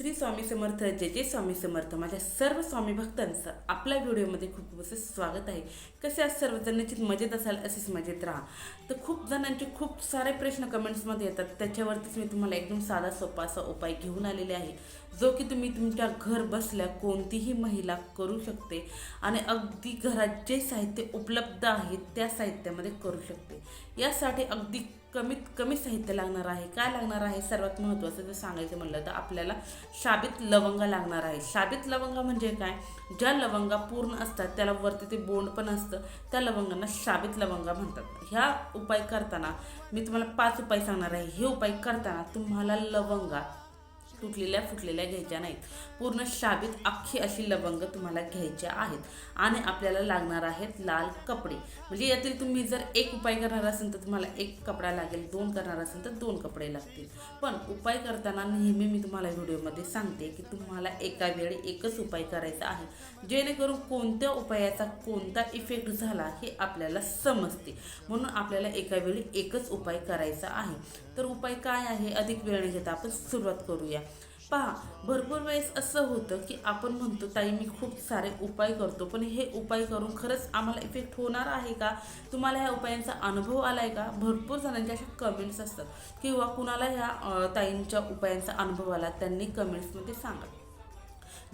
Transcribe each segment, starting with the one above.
श्री स्वामी समर्थ जे जे स्वामी समर्थ. माझ्या सर्व स्वामी भक्तांचं आपल्या व्हिडिओमध्ये खूप खूप असं स्वागत आहे. कसे आज सर्वजण? निश्चित मजेत असाल असेच मजेत राहा. तर खूप जणांचे खूप सारे प्रश्न कमेंट्समध्ये येतात. त्याच्यावरतीच मी तुम्हाला एकदम साधा सोपा असा उपाय घेऊन आलेले आहे. जो की तुम्ही तुमच्या घर बसल्या कोणतीही महिला करू शकते आणि अगदी घरात जे साहित्य उपलब्ध आहे त्या साहित्यामध्ये करू शकते. यासाठी अगदी कमीत कमी साहित्य लागणार आहे. काय लागणार आहे? सर्वात महत्त्वाचं जर सांगायचं म्हणलं तर आपल्याला शाबित लवंगा लागणार आहे. शाबित लवंगा म्हणजे काय? ज्या लवंगा पूर्ण असतात त्याला वरती ते बोंड पण असतं. त्या लवंगांना शाबित लवंगा म्हणतात. ह्या उपाय करताना मी तुम्हाला पाच उपाय सांगणार आहे. हे उपाय करताना तुम्हाला लवंगा तुटलेल्या फुटलेल्या घ्यायच्या नाहीत. पूर्ण शाबीत अख्खी अशी लवंग तुम्हाला घ्यायच्या आहेत. आणि आपल्याला लागणार आहेत लाल कपडे. म्हणजे यातील तुम्ही जर एक उपाय करणार असेल तर तुम्हाला एक कपडा लागेल दोन करणार असेल तर दोन कपडे लागतील. पण उपाय करताना नेहमी मी तुम्हाला व्हिडिओमध्ये सांगते की तुम्हाला एका वेळी एकच उपाय करायचा आहे. जेणेकरून कोणत्या उपायाचा कोणता इफेक्ट झाला हे आपल्याला समजते. म्हणून आपल्याला एका वेळी एकच उपाय करायचा आहे. तर उपाय काय आहे? अधिक वेळ न घेता आपण सुरुवात करूया. पहा भरपूर वेळेस असं होतं की आपण म्हणतो ताई मी खूप सारे उपाय करतो पण हे उपाय करून खरंच आम्हाला इफेक्ट होणार आहे का? तुम्हाला ह्या उपायांचा अनुभव आला आहे का? भरपूर जणांच्या अशा कमेंट्स असतात. किंवा कुणाला ह्या ताईंच्या उपायांचा अनुभव आला त्यांनी कमेंट्समध्ये सांगा.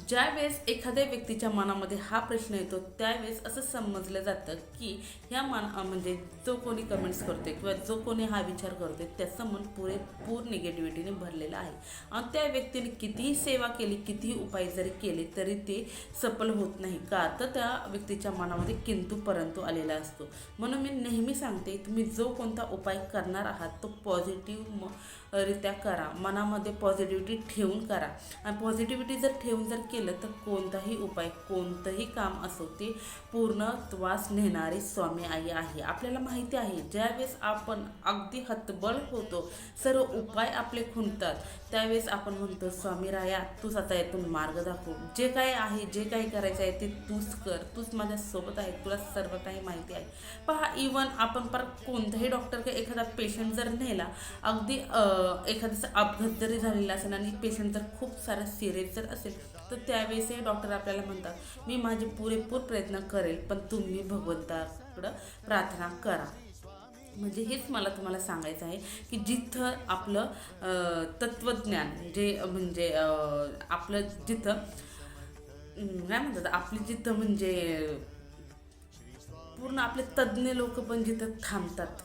ज्यावेळेस एखाद्या व्यक्तीच्या मनामध्ये हा प्रश्न येतो त्यावेळेस असं समजलं जातं की ह्या मन म्हणजे जो कोणी कमेंट्स करतोय किंवा जो कोणी हा विचार करतोय त्याचं मन पुरेपूर निगेटिव्हिटीने भरलेलं आहे. आणि त्या व्यक्तीने कितीही सेवा केली कितीही उपाय जरी केले तरी ते सफल होत नाही. का? तर त्या व्यक्तीच्या मनामध्ये किंतू परंतु आलेला असतो. म्हणून मी नेहमी सांगते तुम्ही जो कोणता उपाय करणार आहात तो पॉझिटिव्ह रित्या करा. मनामध्ये पॉझिटिव्हिटी ठेवून करा. आणि पॉझिटिव्हिटी जर ठेवून जर केलं तर कोणताही उपाय कोणतंही काम असो ते पूर्णत्वास नेणारी स्वामी आई आहे. आपल्याला माहिती आहे ज्यावेळेस आपण अगदी हतबल होतो सर्व उपाय आपले खुंटतात. त्यावेळेस आपण म्हणतो स्वामी राया तूच आता यातून मार्ग दाखव. जे काय आहे जे काही करायचं आहे ते तूच कर. तूच माझ्यासोबत आहे. तुला सर्व काही माहिती आहे. पहा इवन आपण पर कोणताही डॉक्टर का एखादा पेशंट जर नेला अगदी एखाद्याचा अपघात जरी झालेला असेल आणि पेशंट जर खूप सारा सिरियस जर असेल तर त्यावेळेसही डॉक्टर आपल्याला म्हणतात मी माझे पुरेपूर प्रयत्न करेल पण तुम्ही भगवंताकडं प्रार्थना करा. म्हणजे हेच मला तुम्हाला सांगायचं आहे की जिथं आपलं तत्त्वज्ञान जे म्हणजे आपलं जिथं काय म्हणतात आपली जिथं म्हणजे पूर्ण आपले तज्ज्ञ लोक पण जिथं थांबतात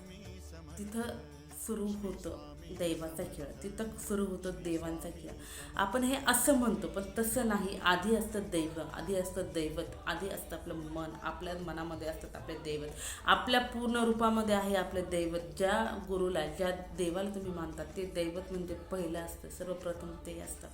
तिथं सुरू होतं. दैवाचा खेळ. तिथं सुरू होतो देवांचा खेळ. आपण हे असं म्हणतो पण तसं नाही. आधी असतं दैव आधी असतं दैवत आधी असतं आपलं मन. आपल्या मनामध्ये असतात आपले दैवत. आपल्या पूर्ण रूपामध्ये आहे आपलं दैवत. ज्या गुरुला ज्या देवाला तुम्ही मानतात ते दैवत म्हणजे पहिलं असतं सर्वप्रथम ते असतात.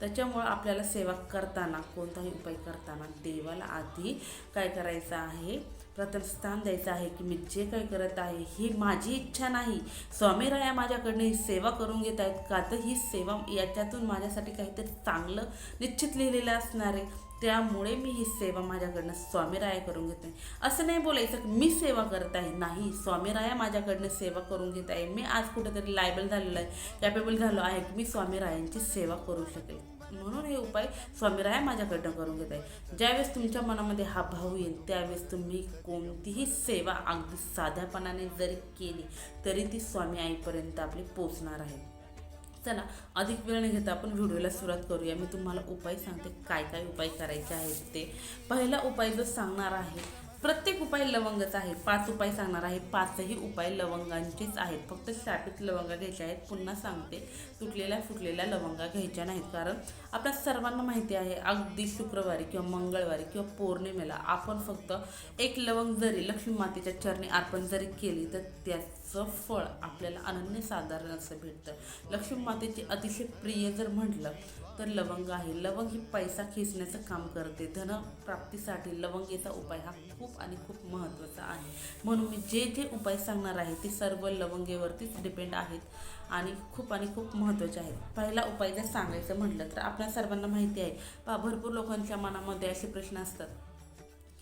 त्याच्यामुळं आपल्याला सेवा करताना कोणताही उपाय करताना देवाला आधी काय करायचं आहे? प्रथम स्थान द्यायचं आहे की मी जे काही करत आहे ही माझी इच्छा नाही. स्वामीराया माझ्याकडनं ही सेवा करून घेत आहेत. का तर ही सेवा याच्यातून माझ्यासाठी काहीतरी चांगलं निश्चित लिहिलेलं असणार आहे. त्यामुळे मी ही सेवा माझ्याकडनं स्वामीराया करून घेत. नाही असं नाही बोलायचं की मी सेवा करत आहे. नाही स्वामीराया माझ्याकडनं सेवा करून घेत आहे. मी आज कुठेतरी लायबल झालेलं आहे. कॅपेबल झालो आहे की मी स्वामीरायांची सेवा करू शकेल. म्हणून हे उपाय स्वामीराया माझ्याकडनं करून घेत आहे. ज्यावेळेस तुमच्या मनामध्ये हा भाव येईल त्यावेळेस तुम्ही कोणतीही सेवा अगदी साध्यापणाने जरी केली तरी ती स्वामी आईपर्यंत आपली पोचणार आहे. चला अधिक वेळ न घेता आपण व्हिडिओला सुरुवात करूया. मी तुम्हाला उपाय सांगते काय काय उपाय करायचे आहेत ते. पहिला उपाय जो सांगणार आहे प्रत्येक उपाय लवंगच आहे पाच उपाय सांगणार आहे पाचही उपाय लवंगांचेच आहेत. फक्त शापित लवंगा घ्यायच्या आहेत. पुन्हा सांगते तुटलेल्या फुटलेल्या लवंगा घ्यायच्या नाहीत. कारण आपल्या सर्वांना माहिती आहे अगदी शुक्रवारी किंवा मंगळवारी किंवा पौर्णिमेला आपण फक्त एक लवंग जरी लक्ष्मी मातेच्या चरणी अर्पण जरी केली तर त्याचं फळ आपल्याला अनन्यसाधारण असं भेटतं. लक्ष्मी मातेचे अतिशय प्रिय जर म्हटलं तर लवंग आहे. लवंग ही पैसा खेचण्याचं काम करते. धनप्राप्तीसाठी लवंगेचा उपाय हा खूप आणि खूप महत्त्वाचा आहे. म्हणून मी जे जे उपाय सांगणार आहे ते सर्व लवंगेवरतीच डिपेंड आहेत आणि खूप आणि खूप महत्त्वाचे आहेत. पहिला उपाय जर सांगायचं म्हटलं तर आपल्या सर्वांना माहिती आहे पहा भरपूर लोकांच्या मनामध्ये असे प्रश्न असतात.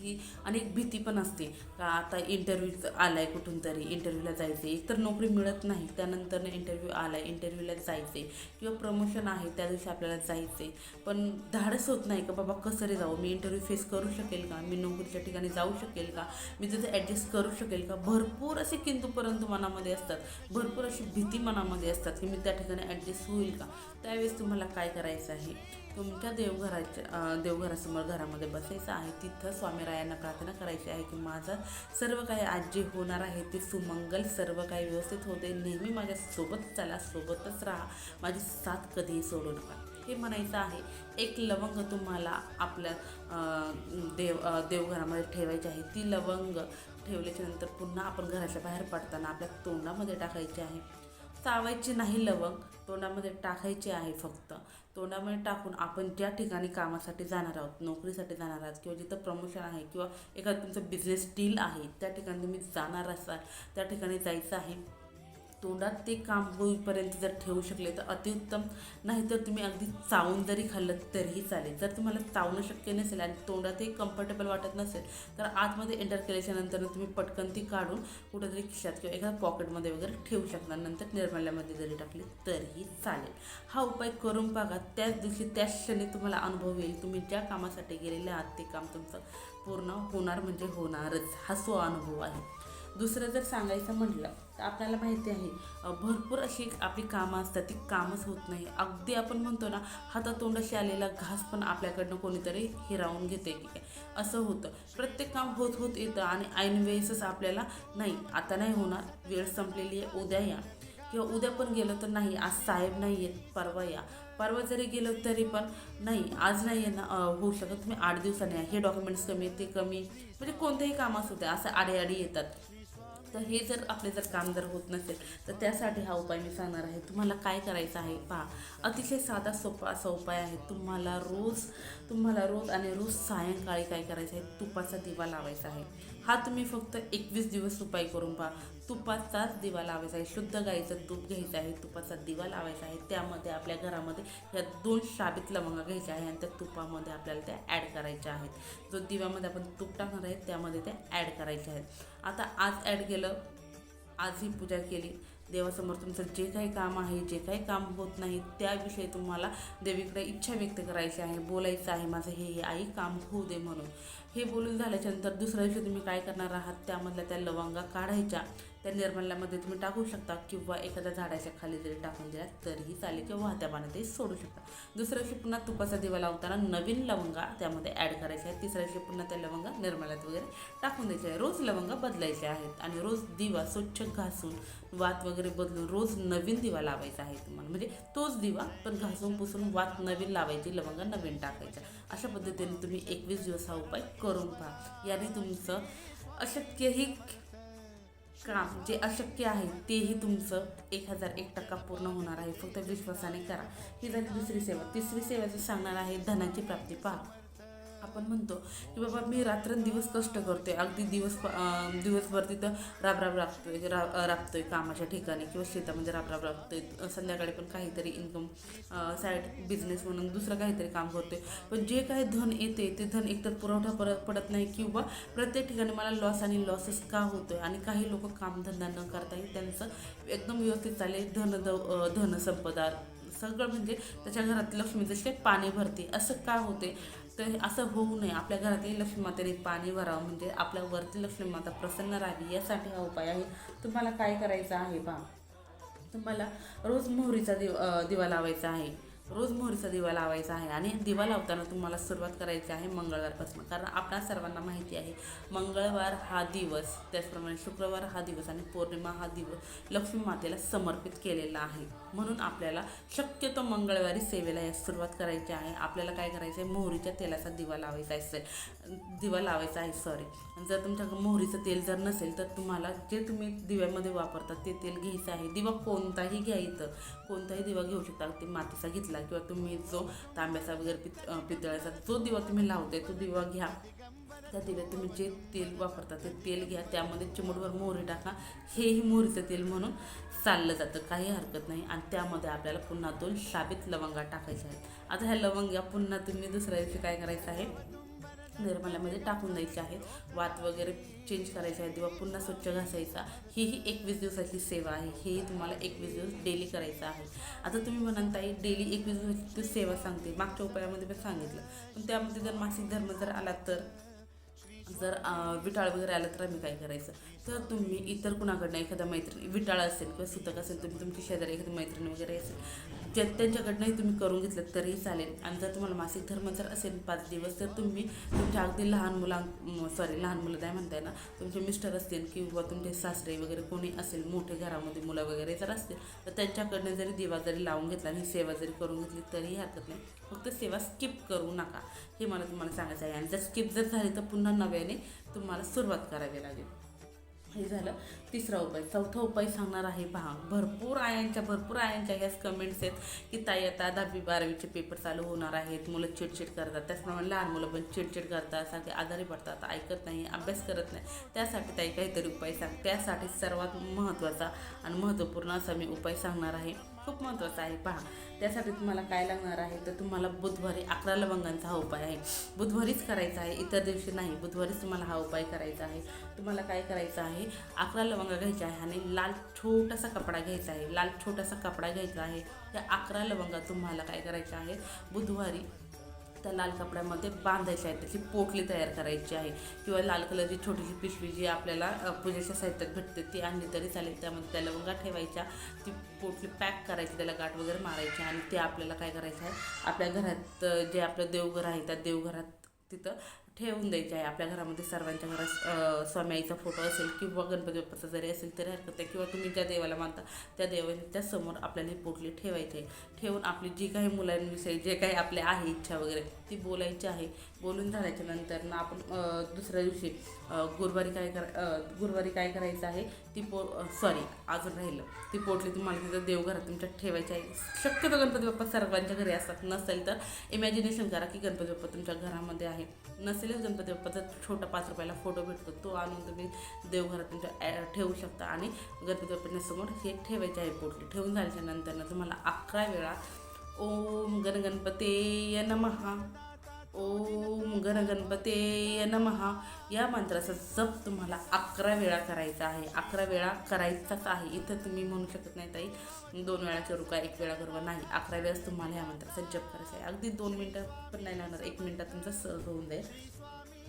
की अनेक भीती पण असते. का आता इंटरव्ह्यू आला आहे कुठून तरी इंटरव्ह्यूला जायचं आहे एकतर नोकरी मिळत नाही त्यानंतर इंटरव्ह्यू आला आहे इंटरव्ह्यूला जायचं आहे किंवा प्रमोशन आहे त्या दिवशी आपल्याला जायचं आहे पण धाडस होत नाही का बाबा कसं रे जाऊ मी इंटरव्ह्यू फेस करू शकेल का? मी नोकरीच्या ठिकाणी जाऊ शकेल का? मी तिथे ॲडजस्ट करू शकेल का? भरपूर असे किंतु परंतु मनामध्ये असतात. भरपूर अशी भीती मनामध्ये असतात की मी त्या ठिकाणी ॲडजस्ट होईल का? त्यावेळेस तुम्हाला काय करायचं आहे? तुमच्या देवघराच्या देवघरासमोर घरामध्ये बसायचं आहे. तिथं स्वामीरायांना प्रार्थना करायची आहे की माझं सर्व काही आज जे होणार आहे ते सुमंगल सर्व काही व्यवस्थित होते. नेहमी माझ्या सोबत चला सोबतच राहा. माझी साथ कधीही सोडू नका. हे म्हणायचं आहे. एक लवंग तुम्हाला आपल्या देव देवघरामध्ये ठेवायची आहे. ती लवंग ठेवल्याच्या नंतर पुन्हा आपण घराच्या बाहेर पडताना आपल्या तोंडामध्ये टाकायची आहे. चावायची नाही लवंग तोंडामध्ये टाकायची आहे फक्त. तोंडामध्ये टाकून आपण ज्या ठिकाणी कामासाठी जाणार आहोत नोकरीसाठी जाणार आहात किंवा जिथं प्रमोशन आहे किंवा एखादं तुमचं बिझनेस डील आहे त्या ठिकाणी तुम्ही जाणार असाल त्या ठिकाणी जायचं आहे तोंडात ते काम होईपर्यंत जर ठेवू शकले तर अतिउत्तम. नाहीतर तुम्ही अगदी चावून जरी खाल्लं तरीही चालेल. जर तुम्हाला चावणं शक्य नसेल आणि तोंडातही कम्फर्टेबल वाटत नसेल तर आतमध्ये एंटर केल्याच्यानंतर तुम्ही पटकन ती काढून कुठेतरी खिशात किंवा एखाद्या पॉकेटमध्ये वगैरे ठेवू शकणार. नंतर निर्मल्यामध्ये जरी टाकली तरीही चालेल. हा उपाय करून बघा. त्याच दिवशी त्याच क्षणी तुम्हाला अनुभव येईल. तुम्ही ज्या कामासाठी गेलेले आहात ते काम तुमचं पूर्ण होणार म्हणजे होणारच. हा सो अनुभव आहे. दुसरं जर सांगायचं म्हटलं तर आपल्याला माहिती आहे भरपूर अशी आपली कामं असतात ती कामच होत नाही. अगदी आपण म्हणतो ना हातातोंडाशी आलेला घास पण आपल्याकडनं कोणीतरी हिरावून घेते. की काय असं होतं. प्रत्येक काम होत होत येतं आणि ऐन वेळेसच आपल्याला नाही आता नाही होणार वेळ संपलेली आहे उद्या या. किंवा उद्या पण गेलं तर नाही आज साहेब नाही आहेत परवा या. परवा जरी गेलो तरी पण नाही आज नाही आहे ना होऊ शकत. तुम्ही आठ दिवसांनी या. हे डॉक्युमेंट्स कमी आहेत, ते कमी. म्हणजे कोणतेही काम असू द्या असं आडे येतात. तर हे जर आपले जर काम जर होत नसेल तर त्यासाठी हा उपाय मी सांगणार आहे. तुम्हाला काय करायचं आहे पहा. अतिशय साधा सोपा असा उपाय आहे. तुम्हाला रोज तुम्हाला रोज आणि रोज सायंकाळी काय करायचं आहे? तुपाचा दिवा लावायचा आहे. हा तुम्ही फक्त एकवीस दिवस उपाय करून पहा. तुपाचाच दिवा लावायचा आहे. शुद्ध गाईचं तूप घ्यायचं आहे. तुपाचा दिवा लावायचा आहे. त्यामध्ये आपल्या घरामध्ये ह्या दोन शाबीत लवंगा घ्यायच्या आहे आणि त्या तुपामध्ये आपल्याला त्या ॲड करायच्या आहेत. जो दिव्यामध्ये आपण तूप टाकणार आहे त्यामध्ये त्या ॲड करायच्या आहेत. आता आज ॲड केलं आज ही पूजा केली. देवासमोर तुमचं जे काही काम आहे जे काही काम होत नाही त्याविषयी तुम्हाला देवीकडे इच्छा व्यक्त करायची आहे बोलायचं आहे माझं हे हे आई काम होऊ दे म्हणून. हे बोलून झाल्याच्यानंतर दुसऱ्या दिवशी तुम्ही काय करणार आहात? त्यामधल्या त्या लवंगा काढायच्या. त्या निर्मल्यामध्ये तुम्ही टाकू शकता किंवा एखाद्या झाडाच्या खाली जरी टाकून दिल्या तरीही चालेल किंवा वाहत्या पाण्यातही सोडू शकता. दुसऱ्या दिवशी पुन्हा तुपाचा दिवा लावताना नवीन लवंगा त्यामध्ये ॲड करायचे आहेत तिसऱ्या दिवशी पुन्हा त्या लवंगा निर्मल्यात वगैरे टाकून द्यायचे आहे. रोज लवंगा बदलायचे आहेत आणि रोज दिवा स्वच्छ घासून वात वगैरे बदलून रोज नवीन दिवा लावायचा आहे तुम्हाला. म्हणजे तोच दिवा पण घासून पुसून वात नवीन लावायची लवंगा नवीन टाकायच्या. अशा पद्धतीने तुम्ही एकवीस दिवस हा उपाय करून पहा. याने तुमचं अशक्यही काम जे अशक्य आहे तेही तुमचं एक हजार एक टक्का पूर्ण होणार आहे. फक्त विश्वासाने करा. ही झाली दुसरी सेवा. तिसरी सेवा जी सांगणार आहे धनाची प्राप्ती पहा. आपण म्हणतो की बाबा मी रात्रंदिवस कष्ट करतोय. अगदी दिवस दिवसभर तिथं राब राब राबतोय रा राबतोय कामाच्या ठिकाणी किंवा शेतामध्ये राब राब राबतोय. संध्याकाळी पण काहीतरी इन्कम साईड बिझनेस म्हणून दुसरं काहीतरी काम करतोय. पण जे काही धन येते ते धन एकतर पुरवठा परत पडत नाही किंवा प्रत्येक ठिकाणी मला लॉस आणि लॉसेस का होतोय? आणि काही लोक कामधंदा न करताही त्यांचं एकदम व्यवस्थित चालेल. धन दव धनसंपदा सगळं म्हणजे त्याच्या घरात लक्ष्मी जसे पाणी भरते. असं का होते तर असं होऊ नये. आपल्या घरातील लक्ष्मी मातेने पाणी भरावं. म्हणजे आपल्यावरती लक्ष्मी माता प्रसन्न राहावी यासाठी हा उपाय आहे. तुम्हाला काय करायचं आहे पहा. तुम्हाला रोज मोहरीचा दिव दिवा लावायचा आहे. रोज मोहरीचा दिवा लावायचा आहे आणि दिवा लावताना तुम्हाला सुरुवात करायची आहे मंगळवारपासून. कारण आपणा सर्वांना माहिती आहे मंगळवार हा दिवस त्याचप्रमाणे शुक्रवार हा दिवस आणि पौर्णिमा हा दिवस लक्ष्मी मातेला समर्पित केलेला आहे. म्हणून आपल्याला शक्यतो मंगळवारी सेवेला या सुरुवात करायची आहे. आपल्याला काय करायचं आहे मोहरीच्या तेलाचा दिवा लावायचा असेल. दिवा लावायचा आहे सॉरी जर तुमच्याकडे मोहरीचं तेल जर नसेल तर तुम्हाला जे तुम्ही दिव्यामध्ये वापरता ते तेल घ्यायचं आहे. दिवा कोणताही घ्या इथं. कोणताही दिवा घेऊ शकता. ते मातीचा घेतला किंवा तुम्ही जो तांब्याचा वगैरे पित पितळ्याचा जो दिवा तुम्ही लावते तो दिवा घ्या. त्या दिव्यात तुम्ही जे तेल वापरता ते तेल घ्या. त्यामध्ये चिमटभर मोहरी टाका. हेही मोहरीचं तेल म्हणून चाललं जातं. काही हरकत नाही. आणि त्यामध्ये आपल्याला पुन्हा दोन साबित लवंगा टाकायच्या आहेत. आता ह्या लवंग्या पुन्हा तुम्ही दुसऱ्या दिवशी काय करायचं आहे? निर्मल्यामध्ये टाकून द्यायचे आहेत. वात वगैरे चेंज करायचे आहे किंवा पुन्हा स्वच्छ घासायचा. ही ही एकवीस दिवसाची सेवा आहे. हेही तुम्हाला एकवीस दिवस डेली करायचं आहे. आता तुम्ही म्हणाल ताई डेली एकवीस दिवसाची सेवा सांगते. मागच्या उपायामध्ये पण सांगितलं. पण त्यामध्ये जर मासिक धर्म जर आला तर जर विटाळ वगैरे आलं तर आम्ही काय करायचं? तर तुम्ही इतर कुणाकडनं एखादा मैत्रिणी विटाळ असेल किंवा सुतक असेल तुम्ही तुमची शेजारी एखादी मैत्रिणी वगैरे असेल ज्या त्यांच्याकडनंही तुम्ही करून घेतलं तरीही चालेल. आणि जर तुम्हाला मासिक धर्म जर असेल पाच दिवस तर तुम्ही तुमच्या अगदी लहान मुलां सॉरी लहान मुलं काय म्हणताय ना तुमचे मिस्टर असतील किंवा तुमचे सासरे वगैरे कोणी असेल मोठे घरामध्ये मुलं वगैरे जर असतील तर त्यांच्याकडनं जरी दिवा जरी लावून घेतला आणि सेवा जरी करून घेतली तरीही हरकत नाही. फक्त सेवा स्किप करू नका. हे मला तुम्हाला सांगायचं आहे. आणि जर स्किप जर झाली तर पुन्हा नव्याने तुम्हाला सुरुवात करावी लागेल. हे झालं. तिसरा उपाय. चौथा उपाय सांगणार आहे पहा. भरपूर आयांच्या भरपूर आयांच्या ह्याच कमेंट्स आहेत की ताई आता दहावी बारावीचे पेपर चालू होणार आहेत. मुलं चिडचिड करतात. त्याचप्रमाणे लहान मुलं पण चिडचिड करतात सारखे आजारी पडतात ऐकत नाही अभ्यास करत नाही. त्यासाठी ताई काहीतरी उपाय सांग. त्यासाठी सर्वात महत्त्वाचा आणि महत्त्वपूर्ण असा मी उपाय सांगणार आहे. खूप महत्त्वाचं आहे. पहा त्यासाठी तुम्हाला काय लागणार आहे? तर तुम्हाला बुधवारी अकरा लवंगांचा हा उपाय आहे. बुधवारीच करायचा आहे. इतर दिवशी नाही. बुधवारीच तुम्हाला हा उपाय करायचा आहे. तुम्हाला काय करायचं आहे? अकरा लवंगा घ्यायच्या आहे आणि लाल छोटासा कपडा घ्यायचा आहे. लाल छोटासा कपडा घ्यायचा आहे. त्या अकरा लवंगा तुम्हाला काय करायच्या आहे? बुधवारी त्या लाल कपड्यामध्ये बांधायच्या आहे त्याची पोटली तयार करायची आहे. किंवा लाल कलरची छोटीशी पिशवी जी आपल्याला पूजेच्या साहित्यात भेटते ती आणली तरी चालेल. त्यामध्ये त्या लवंगा ठेवायच्या ती पोटली पॅक करायची त्याला गाठ वगैरे मारायची आणि ते आपल्याला काय करायचं आहे? आपल्या घरात जे आपलं देवघर आहे त्या देवघरात तिथं ठेवून द्यायचे आहे. आपल्या घरामध्ये सर्वांच्या घरात अ, फोटो असेल किंवा गणपती बाप्पाचा जरी असेल तरी हरकत नाही. किंवा तुम्ही ज्या देवाला मानता त्या देवाच्या समोर आपल्याला ही पोटली ठेवायची आहे. ठेवून आपली जी काही मुलांविषयी जे काही आपले आहे इच्छा वगैरे ती बोलायची आहे. बोलून झाल्याच्यानंतर ना आपण दुसऱ्या दिवशी गुरुवारी काय कर गुरुवारी काय करायचं आहे ती पो सॉरी अजून राहिलं. ती पोटली तुम्हाला तिथं देवघरात तुमच्या ठेवायची आहे. शक्यतो गणपती बाप्पा सर्वांच्या घरी असतात नसेल तर इमॅजिनेशन करा की गणपती बाप्पा तुमच्या घरामध्ये आहे. नसेलच गणपती बाप्पाचा छोटा पाच रुपयाला फोटो भेटतो. तो आणून तुम्ही देवघरात तुमच्या ठेवू शकता. आणि गणपती बाप्पांसमोर हे ठेवायचे आहे पोटली. ठेवून झाल्याच्यानंतर तुम्हाला अकरा वेळा ओम गणगणपते नमहा ओम गणगणपते नमहा या मंत्राचा जप तुम्हाला अकरा वेळा करायचा आहे. अकरा वेळा करायचाच आहे. इथं तुम्ही म्हणू शकत नाही ताई. दोन वेळा करू का एक वेळा करू का? नाही. अकरा वेळाच तुम्हाला या मंत्राचा जप करायचा आहे. अगदी दोन मिनटं पण नाही लागणार. एक मिनटात तुमचा सहज होऊन जाईल.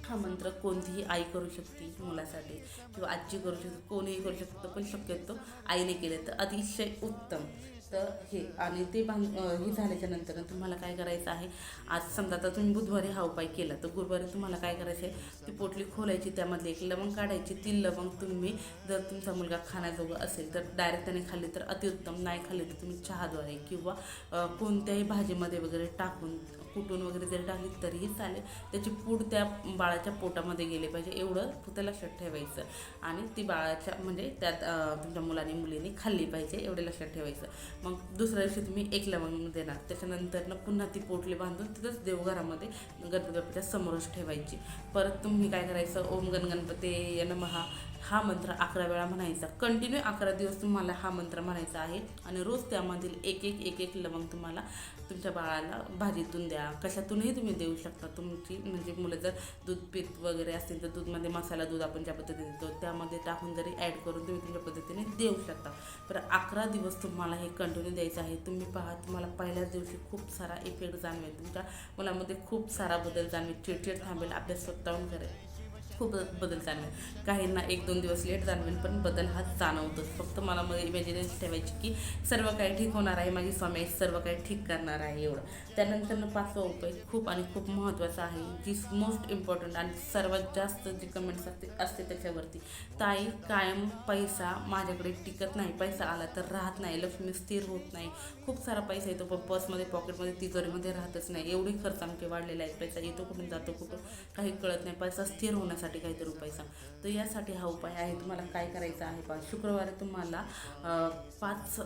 हा मंत्र कोणतीही आई करू शकते मुलासाठी किंवा आजी करू शकते कोणीही करू शकतो पण शक्यतो आईने केले तर अतिशय उत्तम. तर हे आणि ते बांध हे झाल्याच्यानंतर तुम्हाला काय करायचं आहे? आज समजा आता तुम्ही बुधवारी हा उपाय केला तर गुरुवारी तुम्हाला काय करायचं आहे ती पोटली खोलायची त्यामध्ये एक लवंग काढायची. ती लवंग तुम्ही जर तुमचा मुलगा खाण्याजोगं असेल तर डायरेक्ट त्याने खाल्ली तर अतिउत्तम. नाही खाल्ली तर तुम्ही चहाद्वारे किंवा कोणत्याही भाजीमध्ये वगैरे टाकून कुटून वगैरे जरी टाकली तरीही चालेल. त्याची पूड त्या बाळाच्या पोटामध्ये गेले पाहिजे एवढं फक्त लक्षात ठेवायचं. आणि ती बाळाच्या म्हणजे त्यात तुमच्या मुलाने मुलीने खाल्ली पाहिजे एवढे लक्षात ठेवायचं. मग दुसऱ्या दिवशी तुम्ही एक लवंग देणार. त्याच्यानंतर ना पुन्हा ती पोटली बांधून तिथंच देवघरामध्ये गणपती बाप्पाच्या समोरच ठेवायची. परत तुम्ही काय करायचं? ओम गण गणपती नमहा हा मंत्र अकरा वेळा म्हणायचा. कंटिन्यू अकरा दिवस तुम्हाला हा मंत्र म्हणायचा आहे. आणि रोज त्यामधील एक एक एक एक लवंग तुम्हाला तुमच्या बाळाला भाजीतून द्या. कशातूनही तुम्ही देऊ शकता. तुमची म्हणजे मुलं जर दूध पीत वगैरे असतील तर दूधमध्ये मसाला दूध आपण ज्या पद्धतीने देतो त्यामध्ये टाकून जरी ॲड करून तुम्ही तुमच्या पद्धतीने देऊ शकता. तर अकरा दिवस तुम्हाला हे कंटिन्यू द्यायचं आहे. तुम्ही पहा तुम्हाला पहिल्याच दिवशी खूप सारा इफेक्ट जाणवेल. तुमच्या मुलामध्ये खूप सारा बदल जाणवेल. चिडचिड थांबेल. अभ्यास स्वतःहून करेल खूप बदल जाणवेल. काहींना एक दोन दिवस लेट जाणवेल पण बदल हा जाणवतोच. फक्त मला मध्ये इमॅजिनेशन ठेवायची की सर्व काही ठीक होणार आहे माझी स्वामी सर्व काही ठीक करणार आहे एवढं. त्यानंतर पाचवा उपाय खूप आणि खूप महत्त्वाचा आहे जी मोस्ट इम्पॉर्टंट आणि सर्वात जास्त जी कमेंट्स असते असते त्याच्यावरती. ताई कायम पैसा माझ्याकडे टिकत नाही. पैसा आला तर राहत नाही. लक्ष्मी स्थिर होत नाही. खूप सारा पैसा येतो पण पर्समध्ये पॉकेटमध्ये तिजोरीमध्ये राहतच नाही. एवढे खर्च आमचे वाढलेले आहेत. पैसा येतो कुठून जातो कुठून काही कळत नाही. पैसा स्थिर होण्यासाठी काहीतरी उपाय सांग. तर यासाठी हा उपाय आहे. तुम्हाला काय करायचा आहे पा शुक्रवारी तुम्हाला पाच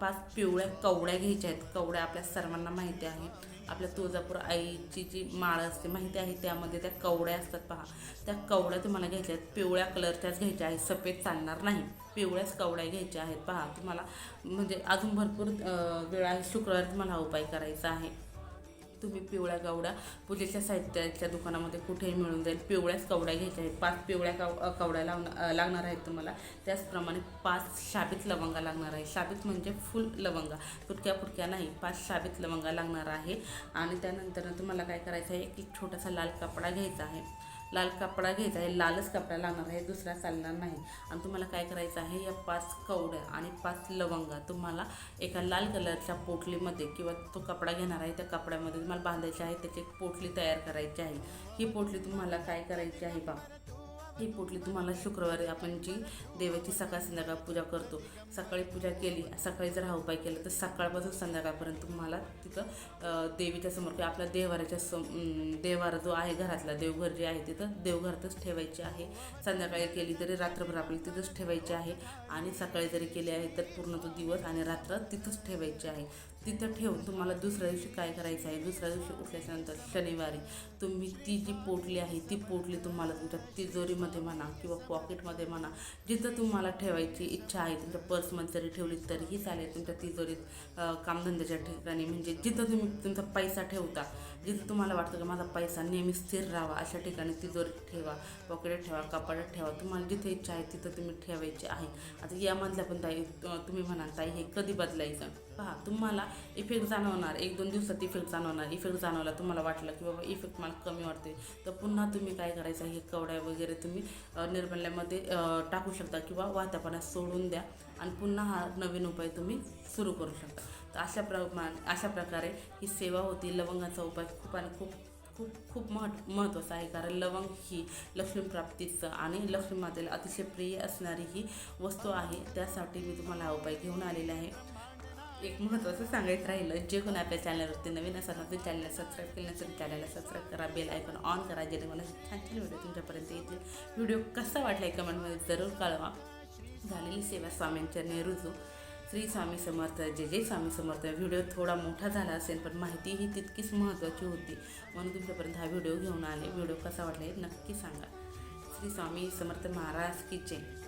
पाच पिवळ्या कवड्या घ्यायच्या आहेत. कवड्या आपल्या सर्वांना माहिती आहे. आपल्या तुळजापूर आईची जी माळ असते माहिती आहे त्यामध्ये त्या कवड्या असतात पहा. त्या कवड्या तुम्हाला घ्यायच्या आहेत. पिवळ्या कलरच्याच घ्यायच्या आहेत. सफेद चालणार नाही. पिवळ्याच कवड्या घ्यायच्या आहेत पहा. तुम्हाला म्हणजे अजून भरपूर वेळ आहे. शुक्रवारी तुम्हाला हा उपाय करायचा आहे. तुम्ही पिवळ्या कवडा पूजेच्या साहित्याच्या दुकानामध्ये कुठेही मिळून जाईल. पिवळ्याच कवड्या घ्यायच्या आहेत. पाच पिवळ्या कव कवड्या लावून लागणार आहेत तुम्हाला. त्याचप्रमाणे पाच शाबीत लवंगा लागणार आहे. शाबीत म्हणजे फुल लवंगा. फुटक्या फुटक्या नाही पाच शाबीत लवंगा लागणार आहे. आणि त्यानंतर तुम्हाला काय करायचं आहे? एक छोटासा लाल कपडा घ्यायचा आहे. लाल कपडा घ्यायचा आहे लालच कपडा लागणार आहे दुसरा चालणार नाही. आणि तुम्हाला काय करायचं आहे या पाच कवड्या आणि पाच लवंगा तुम्हाला एका लाल कलरच्या पोटलीमध्ये किंवा तो कपडा घेणार आहे त्या कपड्यामध्ये तुम्हाला बांधायची आहे त्याची एक पोटली तयार करायची आहे. ही पोटली तुम्हाला काय करायची आहे बा? ही पोटली तुम्हाला शुक्रवारी आपण जी देवाची सकाळ संध्याकाळ पूजा करतो सकाळी पूजा केली सकाळी जर हा उपाय केला तर सकाळपासून संध्याकाळपर्यंत तुम्हाला तिथं देवीच्या समोर किंवा आपल्या देवाराच्या सम देवारा जो आहे घरातला देवघर जे आहे तिथं देवघरातच ठेवायचे आहे. संध्याकाळी केली तरी रात्रभर आपली तिथंच ठेवायची आहे आणि सकाळी जरी केली आहे तर पूर्ण तो दिवस आणि रात्र तिथंच ठेवायची आहे. तिथं ठेवून तुम्हाला दुसऱ्या दिवशी काय करायचं आहे? दुसऱ्या दिवशी उठल्याच्यानंतर शनिवारी तुम्ही ती जी पोटली आहे ती पोटली तुम्हाला तुमच्या तिजोरीमध्ये म्हणा किंवा पॉकेटमध्ये म्हणा जिथं तुम्हाला ठेवायची इच्छा आहे तुमच्या पर्समध्ये जरी ठेवली तरीही चालेल तुमच्या तिजोरीत कामधंद्याच्या ठिकाणी. म्हणजे जिथं तुम्ही तुमचा पैसा ठेवता जिथं तुम्हाला वाटतं की माझा पैसा नेहमी स्थिर राहावा अशा ठिकाणी तिजोरीत ठेवा पॉकेटात ठेवा कपाटात ठेवा. तुम्हाला जिथे इच्छा आहे तिथं तुम्ही ठेवायचे आहे. आता यामधल्या पण ताई तुम्ही म्हणाल ताई हे कधी बदलायचं? पहा तुम्हाला इफेक्ट जाणवणार. एक दोन दिवसात इफेक्ट जाणवणार. इफेक्ट जाणवला तुम्हाला वाटलं की बाबा इफेक्ट मला कमी वाटते तर पुन्हा तुम्ही काय करायचं? हे कवड्या वगैरे तुम्ही निर्मल्यामध्ये टाकू शकता किंवा वातापणात सोडून द्या. आणि पुन्हा हा नवीन उपाय तुम्ही सुरू करू शकता. तर अशा प्रमाणे अशा प्रकारे ही सेवा होती. लवंगाचा उपाय खूप आणि खूप खूप खूप महत् महत्त्वाचा आहे. कारण लवंग ही लक्ष्मी प्राप्तीचं आणि लक्ष्मी मातेला अतिशय प्रिय असणारी ही वस्तू आहे. त्यासाठी मी तुम्हाला हा उपाय घेऊन आलेला आहे. एक महत्त्वाचं सांगायचं राहिलं जे कोण आपल्या चॅनलवरती नवीन असाल ना ते चॅनलला सबस्क्राईब केलं नसेल चॅनलला सबस्क्राईब करा बेल आयकॉन ऑन करा जेणेकरून छान छान व्हिडिओ तुमच्यापर्यंत येतील. व्हिडिओ कसा वाटला आहे कमेंटमध्ये जरूर कळवा. झालेली सेवा स्वामींच्या नेरुजो श्री स्वामी समर्थ जे जे स्वामी समर्थ. व्हिडिओ थोडा मोठा झाला असेल पण माहिती ही तितकीच महत्त्वाची होती. म्हणून तुमच्यापर्यंत हा व्हिडिओ घेऊन आले. व्हिडिओ कसा वाटला नक्की सांगा. श्री स्वामी समर्थ महाराज की जय.